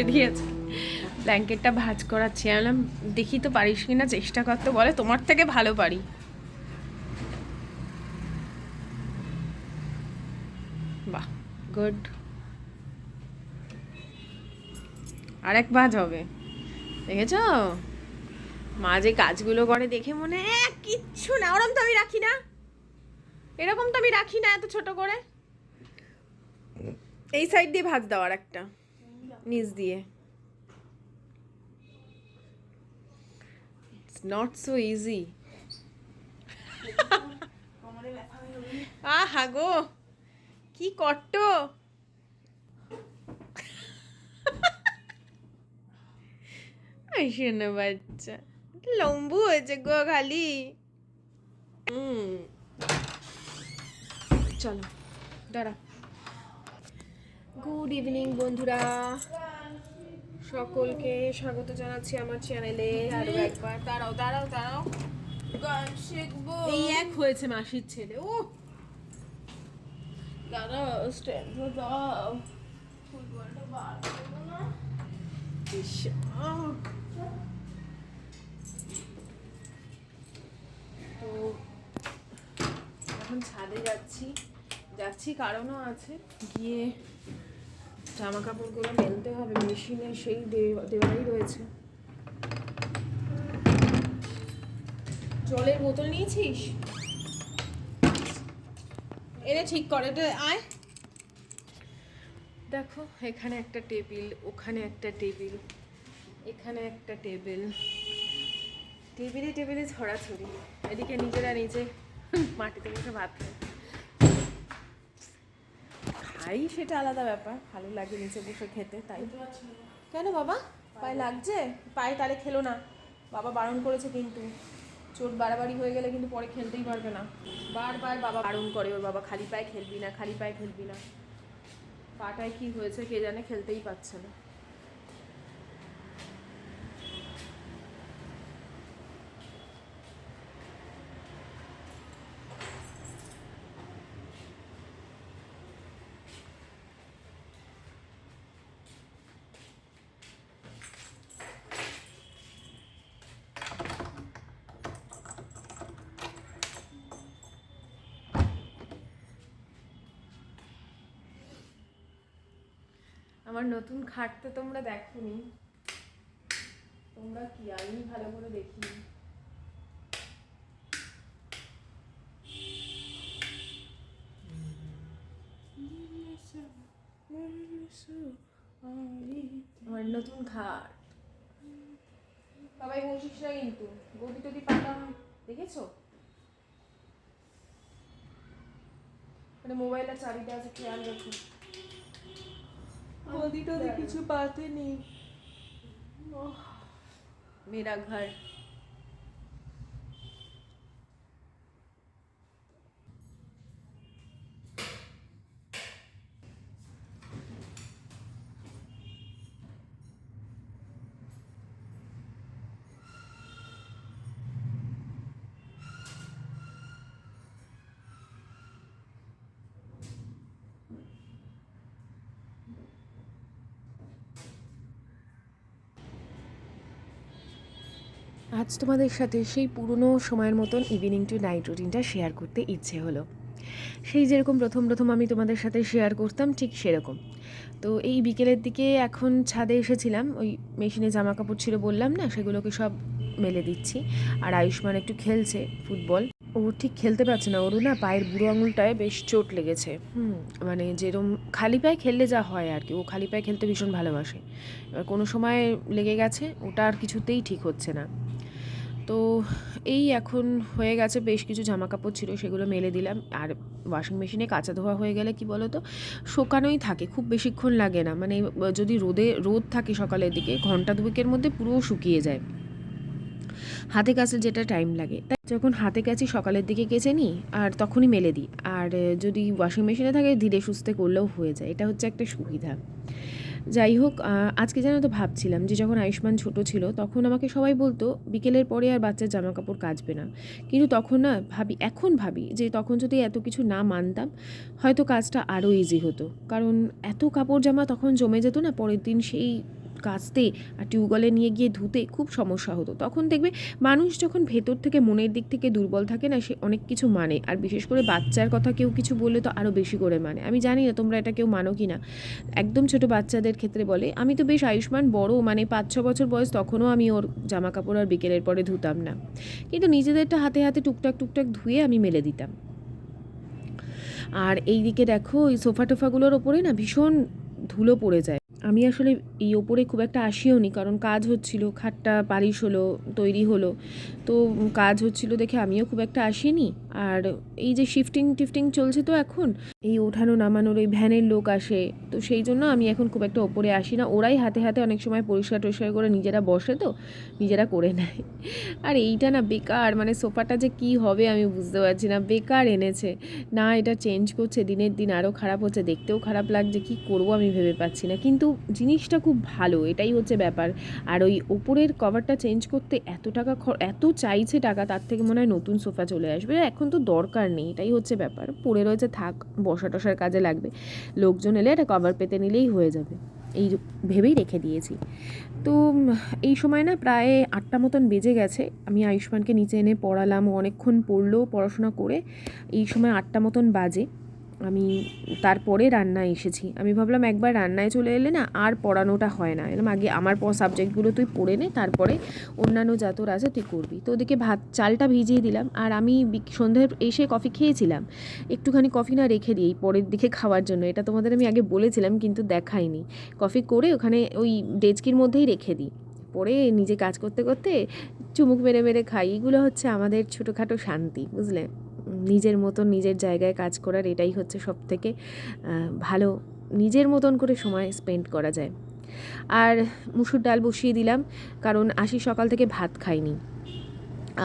রেখে দিয়েছে। ব্ল্যাঙ্কেটটা ভাজ করাচ্ছি। আমি দেখি তো পারিস কিনা, চেষ্টা করতে বলে, তোমার থেকে ভালো পারি। বাহ, গুড। আরেক ভাজ হবে। দেখেছ? মা যে কাজগুলো করে দেখে মনে কিচ্ছু না, ওরম তো আমি রাখি না। এরকম তো আমি রাখি না, এত ছোট করে। এই সাইড দিয়ে ভাজ দাও আর একটা। নিচ দিয়ে নট সো ইজি আহা গো কি কট্ট? শোনো বাচ্চা লম্বু হয়েছে গো খালি। হুম। চলো, দাঁড়া। গুড ইভিনিং বন্ধুরা। সকলকে স্বাগত জানাচ্ছি আমার চ্যানেলে আরও একবার। দাঁড়াও দাঁড়াও দাঁড়াও। গান শিখব। এই এক হয়েছে মাসির ছেলে ও দাঁড়াও স্ট্যান্ড দাও ফুটবলটা করব না। তো এখন ছাদে যাচ্ছি। যাচ্ছি, কারণও আছে। গিয়ে জামা কাপড়গুলো মেলতে হবে, মেশিনে সেই দেওয়াই রয়েছে। জলের বোতল নিয়েছিস? এনে ঠিক করে, এটা আয়। দেখো, এখানে একটা টেবিল, ওখানে একটা টেবিল, এখানে একটা টেবিল। টেবিলে টেবিলে ছড়াছড়ি এদিকে নিজেরা নিজে মাটিতে বসে ভাত খায়। খাই। সেটা আলাদা ব্যাপার ভালো লাগে নিচে বসে খেতে তাই। কেন বাবা? পায়ে লাগছে? পায়ে তাহলে খেলো না। বাবা বারণ করেছে কিন্তু। চোট বাড়াবাড়ি হয়ে গেলে কিন্তু পরে খেলতেই পারবে না। বারবার বাবা বারণ করে ওর বাবা খালি পায়ে খেলবি না খালি পায়ে খেলবি না। পাটায় কি হয়েছে কে জানে খেলতেই পারছে না। আমার নতুন খাটতে তোমরা দেখোনি। তোমরা কি, আমি ভালো করে দেখি আমার নতুন খাট। সবাই বসিস না কিন্তু, গদি টদি পাতা দেখেছ? মানে মোবাইলের চাবিটা আছে, খেয়াল রাখো গদি টদি কিছু পাতে নেই। मेरा আজ তোমাদের সাথে সেই পুরনো সময়ের মতন ইভিনিং টু নাইট রুটিনটা শেয়ার করতে ইচ্ছে হলো। সেই যেরকম প্রথম প্রথম আমি তোমাদের সাথে শেয়ার করতাম, ঠিক সেরকম। তো এই বিকেলের দিকে এখন ছাদে এসেছিলাম, ওই মেশিনে জামা কাপড় ছিল বললাম না, সেগুলোকে সব মেলে দিচ্ছি। আর আয়ুষ্মান একটু খেলছে ফুটবল। ও ঠিক খেলতে পারছে না ওরও না পায়ের বুড়ো আঙুলটায় বেশ চোট লেগেছে। হুম মানে যেরম খালি পায়ে খেললে যা হয় আর কি, ও খালি পায়ে খেলতে ভীষণ ভালোবাসে। এবার কোনো সময় লেগে গেছে, ওটা আর কিছুতেই ঠিক হচ্ছে না। তো এই এখন হয়ে গেছে, বেশ কিছু জামা কাপড় ছিল সেগুলো মেলে দিলাম। আর ওয়াশিং মেশিনে কাঁচা ধোয়া হয়ে গেলে কি বলো তো শুকানোই থাকে, খুব বেশিক্ষণ লাগে না। মানে যদি রোদে, রোদ থাকে সকালের দিকে, ঘণ্টা দুয়েকের মধ্যে পুরো শুকিয়ে যায়। হাতে কাছে যেটা টাইম লাগে। তাই যখন হাতে কাছে সকালের দিকে কেচে নিই, আর তখনই মেলে দিই। আর যদি ওয়াশিং মেশিনে থাকে, ধীরে সুস্থে করলেও হয়ে যায়। এটা হচ্ছে একটা সুবিধা। যাই হোক আজকে যেন তো ভাবছিলাম যে যখন আয়ুষ্মান ছোট ছিল তখন আমাকে সবাই বলতো, বিকেলের পরে আর বাচ্চার জামা কাপড় কাচবে না। কিন্তু তখন না ভাবি, এখন ভাবি যে তখন যদি এত কিছু না মানতাম, হয়তো কাজটা আরও ইজি হতো। কারণ এত কাপড় জামা তখন জমে যেত না, পরের দিন সেই কাচতে আর টিউবওয়েলে নিয়ে গিয়ে ধুতে খুব সমস্যা হতো। তখন দেখবে মানুষ যখন ভেতর থেকে মনের দিক থেকে দুর্বল থাকে না, সে অনেক কিছু মানে। আর বিশেষ করে বাচ্চার কথা কেউ কিছু বললে তো আরও বেশি করে মানে। আমি জানি না তোমরা এটা কেউ মানো কি না একদম ছোট বাচ্চাদের ক্ষেত্রে বলে, আমি তো বেশ আয়ুষ্মান, বড় মানে পাঁচ ছ বছর বয়স, তখনও আমি ওর জামা কাপড় আর বিকেলের পরে ধুতাম না। কিন্তু নিজেদেরটা হাতে হাতে টুকটাক টুকটাক ধুয়ে আমি মেলে দিতাম। আর এই দিকে দেখো, ওই সোফা টোফাগুলোর ওপরে না ভীষণ ধুলো পড়ে যায়। আমি আসলে এই ওপরে খুব একটা আসিও নি কারণ কাজ হচ্ছিল, খাটটা পালিশ হলো, তৈরি হলো। তো কাজ হচ্ছিল দেখে আমিও খুব একটা আসিনি। আর এই যে শিফটিং টিফটিং চলছে তো এখন, এই ওঠানো নামানোর ওই ভ্যানের লোক আসে, তো সেই জন্য আমি এখন খুব একটা ওপরে আসি না। ওরাই হাতে হাতে অনেক সময় পরিষ্কার টরিষ্কার করে নিজেরা বসে তো নিজেরা করে নেয়। আর এইটা না বেকার মানে সোফাটা যে কি হবে আমি বুঝতে পারছি না। বেকার এনেছে। না, এটা চেঞ্জ করছে, দিনের দিন আরও খারাপ হচ্ছে, দেখতেও খারাপ লাগছে, কি করব আমি ভেবে পাচ্ছি না। কিন্তু জিনিসটা খুব ভালো, এটাই হচ্ছে ব্যাপার। আর ওই ওপরের কভারটা চেঞ্জ করতে এত টাকা এত চাইছে টাকা, তার থেকে মনে হয় নতুন সোফা চলে আসবে। এখন তো দরকার নেই, এটাই হচ্ছে ব্যাপার। পড়ে রয়েছে থাক বসা টসার কাজে লাগবে। লোকজন এলে এটা কভার পেতে নিলেই হয়ে যাবে। এই ভেবেই রেখে দিয়েছি। তো এই সময় না প্রায় আটটা মতন বেজে গেছে। আমি আয়ুষ্মানকে নিচে এনে পড়ালাম, অনেকক্ষণ পড়ল পড়াশোনা করে। এই সময় আটটা মতন বাজে। আমি তারপরে রান্না এসেছি। আমি ভাবলাম একবার রান্নায় চলে এলে না আর পড়ানোটা হয় না। এরকম আগে আমার সাবজেক্টগুলো তুই পড়ে নে, তারপরে অন্যান্য যা তোর আছে তুই করবি। তো ওদিকে ভাত, চালটা ভিজিয়ে দিলাম আর আমি সন্ধ্যে এসে কফি খেয়েছিলাম। একটুখানি কফি না রেখে দিই পরের দিকে খাওয়ার জন্য। এটা তোমাদের আমি আগে বলেছিলাম কিন্তু দেখাইনি। কফি করে ওখানে ওই ডেচকির মধ্যেই রেখে দিই। পরে নিজে কাজ করতে করতে চুমুক মেরে মেরে খাই। এগুলো হচ্ছে আমাদের ছোটোখাটো শান্তি, বুঝলে? নিজের মতন নিজের জায়গায় কাজ করার এটাই হচ্ছে সব থেকে ভালো নিজের মতন করে সময় স্পেন্ড করা যায়। আর মুসুর ডাল বসিয়ে দিলাম, কারণ আশি সকাল থেকে ভাত খাইনি।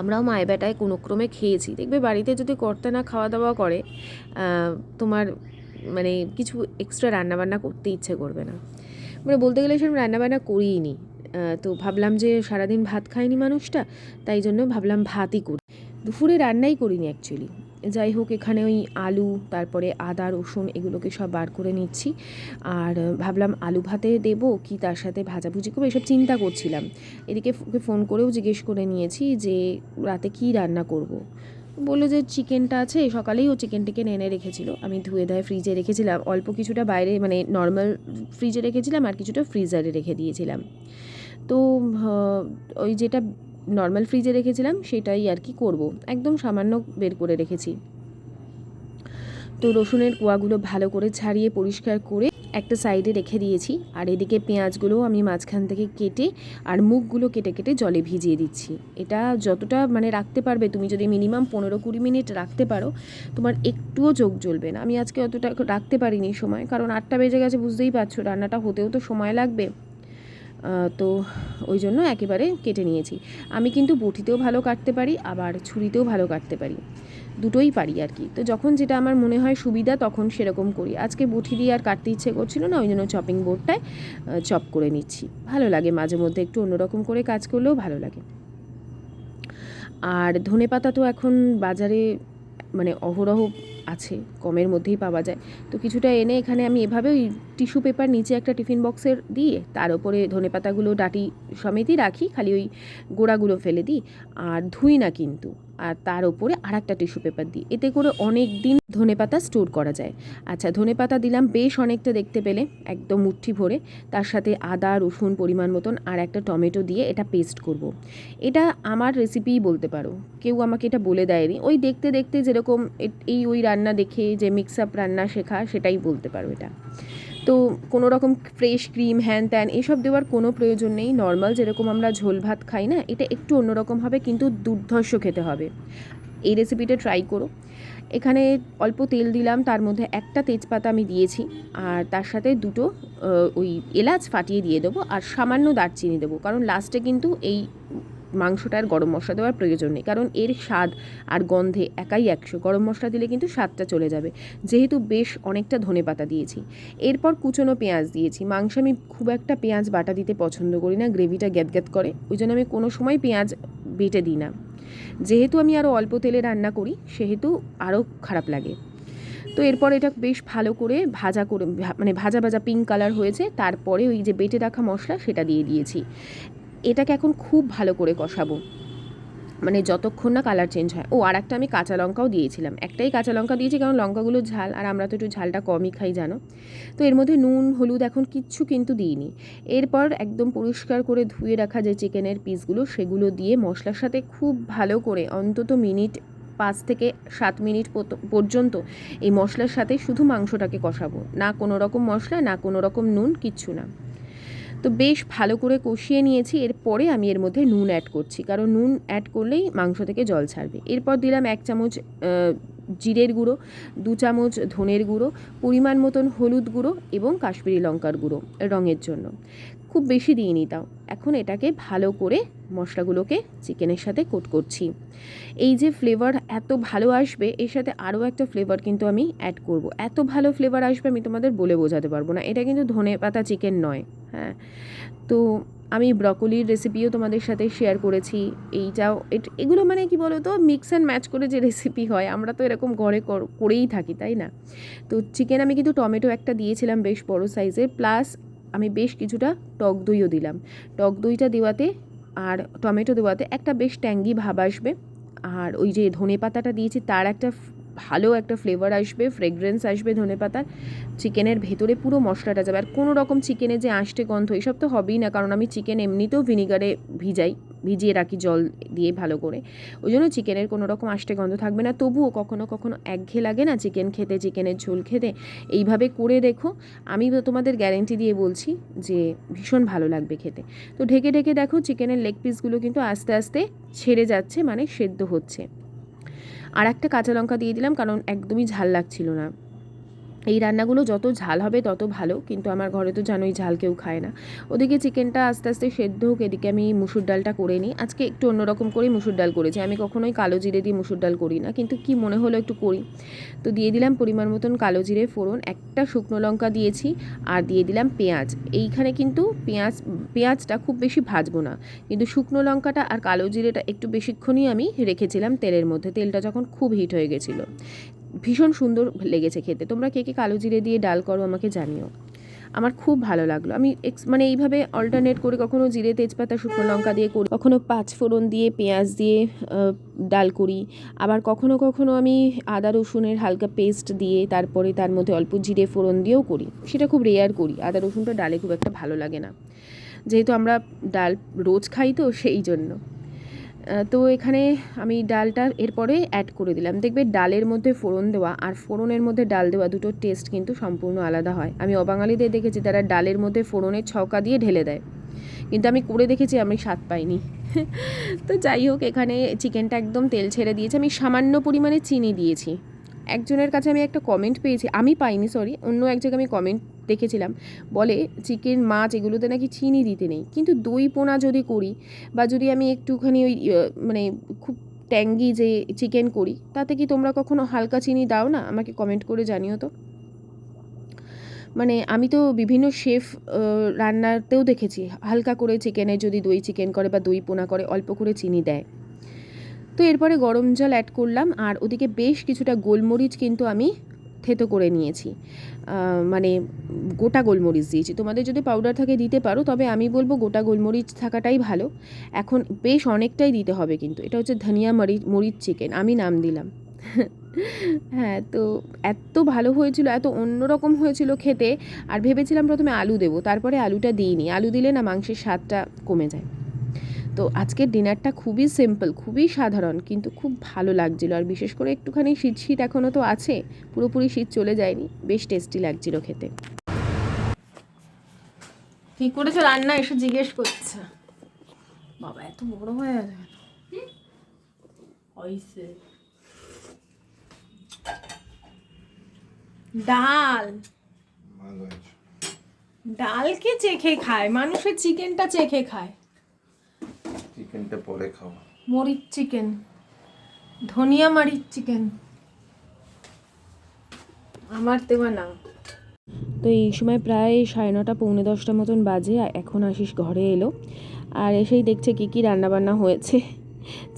আমরাও মায়ে বেটায় কোনো ক্রমে খেয়েছি। দেখবে বাড়িতে যদি করতে না খাওয়া দাওয়া করে তোমার মানে কিছু এক্সট্রা রান্নাবান্না করতে ইচ্ছে করবে না। মানে বলতে গেলে সেরকম রান্নাবান্না করিই নি তো ভাবলাম যে সারাদিন ভাত খায়নি মানুষটা, তাই জন্য ভাবলাম ভাতই করি। দুপুরে রান্নাই করিনি অ্যাকচুয়ালি যাই হোক, এখানে ওই আলু, তারপরে আদা, রসুন এগুলোকে সব বার করে নিচ্ছি। আর ভাবলাম আলু ভাতে দেবো কি তার সাথে ভাজাভুজি করব, এসব চিন্তা করছিলাম। এদিকে ওকে ফোন করেও জিজ্ঞেস করে নিয়েছি যে রাতে কি রান্না করব। বলল যে চিকেনটা আছে, সকালেই ও চিকেন টিকেন এনে রেখেছিল। আমি ধুয়ে ধুয়ে ফ্রিজে রেখেছিলাম। অল্প কিছুটা বাইরে মানে নর্মাল ফ্রিজে রেখেছিলাম আর কিছুটা ফ্রিজারে রেখে দিয়েছিলাম। তো ওই যেটা নর্মাল ফ্রিজে রেখেছিলাম, সেটাই আর কি করব। একদম সামান্য বের করে রেখেছি। তো রসুনের কোয়াগুলো ভালো করে ছাড়িয়ে পরিষ্কার করে একটা সাইডে রেখে দিয়েছি। আর এদিকে পেঁয়াজগুলো আমি মাঝখান থেকে কেটে আর মুখগুলো কেটে কেটে জলে ভিজিয়ে দিচ্ছি। এটা যতটা মানে রাখতে পারবে, তুমি যদি মিনিমাম পনেরো কুড়ি মিনিট রাখতে পারো, তোমার একটুও চোখ জ্বলবে না। আমি আজকে অতটা রাখতে পারিনি সময়, কারণ আটটা বেজে গেছে, বুঝতেই পারছ, রান্নাটা হতেও তো সময় লাগবে। তো ওই জন্য একেবারে কেটে নিয়েছি। আমি কিন্তু বটিতেও ভালো কাটতে পারি, আবার ছুরিতেও ভালো কাটতে পারি। দুটোই পারি আর কি। তো যখন যেটা আমার মনে হয় সুবিধা, তখন সেরকম করি। আজকে বটি দিয়ে আর কাটতে ইচ্ছে করছিল না, ওই জন্য চপিং বোর্ডটায় চপ করে নিচ্ছি। ভালো লাগে মাঝে মধ্যে একটু অন্যরকম করে কাজ করলেও ভালো লাগে। আর ধনে পাতা তো এখন বাজারে মানে অহরহ আছে, কমের মধ্যেই পাওয়া যায়। তো কিছুটা এনে এখানে আমি এভাবে ওই টিস্যু পেপার নিচে একটা টিফিন বক্সের দিয়ে তার উপরে ধনে পাতাগুলো, ডাটি সমেতই রাখি, খালি ওই গোড়াগুলো ফেলে দিই। আর ধুই না কিন্তু। আর তার ওপরে আর একটা টিস্যু পেপার দিই। এতে করে অনেক দিন ধনে পাতা স্টোর করা যায়। আচ্ছা ধনে পাতা দিলাম বেশ অনেকটা দেখতে পেলে, একদম মুঠি ভরে। তার সাথে আদা, রসুন পরিমাণ মতন আর একটা টমেটো দিয়ে এটা পেস্ট করব। এটা আমার রেসিপিই বলতে পারো। কেউ আমাকে এটা বলে দেয়নি। ওই দেখতে দেখতে যেরকম এই ওই রান্না দেখে যে মিক্স আপ রান্না শেখা সেটাই বলতে পারো এটা। তো কোনো রকম ফ্রেশ ক্রিম হ্যান ত্যান এসব দেওয়ার কোনো প্রয়োজন নেই। নর্মাল যেরকম আমরা ঝোল ভাত খাই না, এটা একটু অন্যরকম হবে, কিন্তু দুর্ধর্ষ খেতে হবে। এই রেসিপিটা ট্রাই করো। এখানে অল্প তেল দিলাম, তার মধ্যে একটা তেজপাতা আমি দিয়েছি, আর তার সাথে দুটো ওই এলাচ ফাটিয়ে দিয়ে দেবো, আর সামান্য দারচিনি দেবো, কারণ লাস্টে কিন্তু এই মাংসটার গরম মশলা দেওয়ার প্রয়োজন নেই। কারণ এর স্বাদ আর গন্ধে একাই একশো। গরম মশলা দিলে কিন্তু স্বাদটা চলে যাবে। যেহেতু বেশ অনেকটা ধনে পাতা দিয়েছি। এরপর কুচনো পেঁয়াজ দিয়েছি। মাংস আমি খুব একটা পেঁয়াজ বাটা দিতে পছন্দ করি না। গ্রেভিটা গ্যাত করে। ওই জন্য আমি কোনো সময় পেঁয়াজ বেটে দিই না। যেহেতু আমি আরও অল্প তেলে রান্না করি, সেহেতু আরও খারাপ লাগে। তো এরপর এটা বেশ ভালো করে ভাজা করে মানে ভাজা ভাজা পিঙ্ক কালার হয়েছে। তারপরে ওই যে বেটে রাখা মশলা সেটা দিয়ে দিয়েছি। এটাকে এখন খুব ভালো করে কষাবো। মানে যতক্ষণ না কালার চেঞ্জ হয়। ও আর একটা আমি কাঁচা লঙ্কাও দিয়েছিলাম। একটাই কাঁচা লঙ্কা দিয়েছি কারণ লঙ্কাগুলো ঝাল, আর আমরা তো একটু ঝালটা কমই খাই, জানো? তো এর মধ্যে নুন, হলুদ এখন কিচ্ছু কিন্তু দিইনি। এরপর একদম পরিষ্কার করে ধুয়ে রাখা যে চিকেনের পিসগুলো সেগুলো দিয়ে মশলার সাথে খুব ভালো করে অন্তত মিনিট পাঁচ থেকে সাত মিনিট পর্যন্ত এই মশলার সাথে শুধু মাংসটাকে কষাবো। না কোনো রকম মশলা, না কোনো রকম নুন, কিচ্ছু না। তো বেশ ভালো করে কষিয়ে নিয়েছি। এরপরে আমি এর মধ্যে নুন অ্যাড করছি। কারণ নুন অ্যাড করলেই মাংস থেকে জল ছাড়বে। এরপর দিলাম এক চামচ জিরের গুঁড়ো, দু চামচ ধনের গুঁড়ো, পরিমাণ মতন হলুদ গুঁড়ো এবং কাশ্মীরি লঙ্কার গুঁড়ো রঙের জন্য। খুব বেশি দিইনি তাও এখন এটাকে ভালো করে মশলাগুলোকে চিকেনের সাথে কোট করছি। এই যে ফ্লেভার এত ভালো আসবে, এর সাথে আরও একটা ফ্লেভার কিন্তু আমি অ্যাড করব। এত ভালো ফ্লেভার আসবে আমি তোমাদের বলে বোঝাতে পারব না। এটা কিন্তু ধনে পাতা চিকেন নয় হ্যাঁ। তো আমি ব্রকলির রেসিপিও তোমাদের সাথে শেয়ার করেছি। এইটাও এগুলো মানে কি বলো তো মিক্স অ্যান্ড ম্যাচ করে যে রেসিপি হয়, আমরা তো এরকম ঘরে করেই থাকি, তাই না? তো চিকেন আমি কিন্তু টমেটো একটা দিয়েছিলাম বেশ বড় সাইজের প্লাস আমি বেশ কিছুটা টক দইও দিলাম। টক দইটা দেওয়াতে আর টমেটো দেওয়াতে একটা বেশ ট্যাঙ্গি ভাব আসবে। আর ওই যে ধনে পাতাটা দিয়েছি, তার একটা ভালো একটা ফ্লেভার আসবে ফ্রেগরেন্স আসবে ধনে পাতার চিকেনের ভেতরে পুরো মশলাটা যাবে। আর কোনো রকম চিকেনে যে আঁশটে গন্ধ, এসব তো হবেই না, কারণ আমি চিকেন এমনিতেও ভিনিগারে ভিজাই। ভিজিয়ে রাখি জল দিয়ে ভালো করে। ওই জন্য চিকেনের কোনো রকম আঁশটে গন্ধ থাকবে না। তবুও কখনো কখনো একঘে লাগে না চিকেন খেতে, চিকেনের ঝোল খেতে। এইভাবে করে দেখো। আমি তোমাদের গ্যারেন্টি দিয়ে বলছি যে ভীষণ ভালো লাগবে খেতে। তো ঢেকে ঢেকে দেখো চিকেনের লেগ পিসগুলো কিন্তু আস্তে আস্তে ছেড়ে যাচ্ছে মানে সেদ্ধ হচ্ছে। আর একটা কাঁচা লঙ্কা দিয়ে দিলাম, কারণ একদমই ঝাল লাগছিল না। এই রান্নাগুলো যত ঝাল হবে তত ভালো, কিন্তু আমার ঘরে তো জানোই ঝাল কেউ খায় না। ওদিকে চিকেনটা আস্তে আস্তে সেদ্ধ হোক, এদিকে আমি মুসুর ডালটা করে নিই। আজকে একটু অন্যরকম করে মুসুর ডাল করেছি। আমি কখনোই কালো জিরে দিয়ে মুসুর ডাল করি না, কিন্তু কি মনে হলো একটু করি। তো দিয়ে দিলাম পরিমাণ মতন কালো জিরে, ফোড়ন, একটা শুকনো লঙ্কা দিয়েছি, আর দিয়ে দিলাম পেঁয়াজ। এইখানে কিন্তু পেঁয়াজ, পেঁয়াজটা খুব বেশি ভাজবো না, কিন্তু শুকনো লঙ্কাটা আর কালো জিরেটা একটু বেশিক্ষণই আমি রেখেছিলাম তেলের মধ্যে। তেলটা যখন খুব হিট হয়ে গেছিল। ভীষণ সুন্দর লেগেছে খেতে। তোমরা কে কে কালো জিরে দিয়ে ডাল করো আমাকে জানিও। আমার খুব ভালো লাগল। আমি এক্স মানে এইভাবে অল্টারনেট করে কখনো জিরে, তেজপাতা, শুকনো লঙ্কা দিয়ে করি, কখনো পাঁচ ফোড়ন দিয়ে, পেঁয়াজ দিয়ে ডাল করি। আবার কখনো কখনো আমি আদা, রসুনের হালকা পেস্ট দিয়ে তারপরে তার মধ্যে অল্প জিরে ফোড়ন দিয়েও করি। সেটা খুব রেয়ার করি। আদা, রসুনটা ডালে খুব একটা ভালো লাগে না। যেহেতু আমরা ডাল রোজ খাই তো, সেই জন্য। তো এখানে আমি ডালটা এরপরে অ্যাড করে দিলাম। দেখবে ডালের মধ্যে ফোড়ন দেওয়া আর ফোড়নের মধ্যে ডাল দেওয়া দুটো টেস্ট কিন্তু সম্পূর্ণ আলাদা হয়। আমি অবাঙালিদের দেখেছি তারা ডালের মধ্যে ফোড়নের ছকা দিয়ে ঢেলে দেয়। কিন্তু আমি করে দেখেছি, আমি স্বাদ পাইনি। তো যাই হোক, এখানে চিকেনটা একদম তেল ছেড়ে দিয়েছে। আমি সামান্য পরিমাণে চিনি দিয়েছি। একজনের কাছে আমি একটা কমেন্ট পেয়েছি, আমি পাইনি সরি অন্য এক জায়গায় আমি কমেন্ট দেখেছিলাম। বলে চিকেন মাছ এগুলোতে নাকি চিনি দিতে নেই। কিন্তু দই পোনা যদি করি বা যদি আমি একটুখানি ওই ইয়ে, মানে খুব ট্যাঙ্গি যে চিকেন করি তাতে কি তোমরা কখনো হালকা চিনি দাও না? আমাকে কমেন্ট করে জানিও তো। মানে আমি তো বিভিন্ন শেফ রান্নাতেও দেখেছি হালকা করে চিকেনে যদি দই চিকেন করে বা দই পোনা করে অল্প করে চিনি দেয়। তো এরপরে গরম জল অ্যাড করলাম আর ওদিকে বেশ কিছুটা গোলমরিচ কিন্তু আমি থেতো করে নিয়েছি। মানে গোটা গোলমরিচ দিয়েছি। তোমাদের যদি পাউডার থাকে দিতে পারো, তবে আমি বলব গোটা গোলমরিচ থাকাটাই ভালো। এখন বেশ অনেকটাই দিতে হবে কিন্তু। এটা হচ্ছে ধনিয়া মরিচ মরিচ চিকেন আমি নাম দিলাম। হ্যাঁ তো এত ভালো হয়েছিল, এত অন্যরকম হয়েছিল খেতে। আর ভেবেছিলাম প্রথমে আলু দেবো, তারপরে আলুটা দিইনি। আলু দিলে না মাংসের স্বাদটা কমে যায়। তো আজকের ডিনারটা খুবই সিম্পল খুবই সাধারণ কিন্তু খুব ভালো লাগছিল। আর বিশেষ করে একটুখানি শীত শীত এখনও তো আছে পুরোপুরি শীত চলে যায়নি বেশ টেস্টি লাগছিল খেতে। কি করেছ? রান্না এসে জিজ্ঞেস করছে। বাবা এত বড় হয়ে গেছে। ডাল। ডালকে চেখে খায়? মানুষের চিকেনটা চেখে খায়। চিকেনটা পরে খাওয়া মরিচ চিকেন ধনিয়া মরিচ চিকেন। আমার দেওয়া না। তো এই সময় প্রায় সাড়ে নটা পৌনে দশটা মতন বাজে আর এখন আসিস ঘরে এলো। আর এসেই দেখছে কি কী রান্নাবান্না হয়েছে।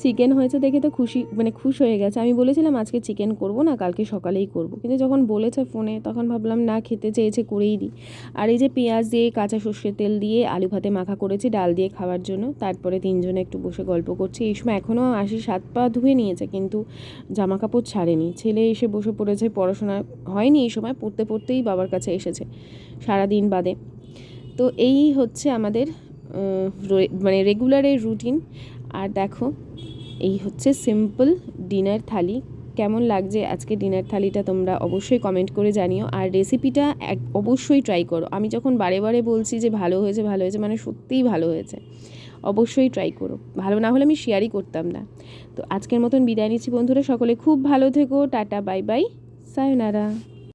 চিকেন হয়েছে দেখে তো খুশি মানে খুশ হয়ে গেছে। আমি বলেছিলাম, আজকে চিকেন করব না, কালকে সকালেই করব। কিন্তু যখন বলেছে ফোনে, তখন ভাবলাম, না, খেতে চেয়েছে করেই দিই। আর এই যে পেঁয়াজ দিয়ে কাঁচা সর্ষের তেল দিয়ে আলু ভাতে মাখা করেছি, ডাল দিয়ে খাওয়ার জন্য। তারপরে তিনজনে একটু বসে গল্প করছি। এই সময় এখনও আসি সাত পা ধুয়ে নিয়েছে, কিন্তু জামা কাপড় ছাড়েনি। ছেলে এসে বসে পড়েছে, পড়াশোনা হয়নি এই সময়, পড়তে পড়তেই বাবার কাছে এসেছে সারাদিন বাদে। তো এই হচ্ছে আমাদের মানে রেগুলারের রুটিন আর দেখো, এই হচ্ছে সিম্পল ডিনার থালি কেমন লাগছে আজকে ডিনার থালিটা তোমরা অবশ্যই কমেন্ট করে জানিও। আর রেসিপিটা এক, অবশ্যই ট্রাই করো। আমি যখন বারে বারে বলছি যে ভালো হয়েছে ভালো হয়েছে মানে সত্যিই ভালো হয়েছে, অবশ্যই ট্রাই করো। ভালো না হলে আমি শেয়ারই করতাম না। তো আজকের মতন বিদায় নিচ্ছি বন্ধুরা, সকলে খুব ভালো থেকো, টাটা বাই বাই সায়োনারা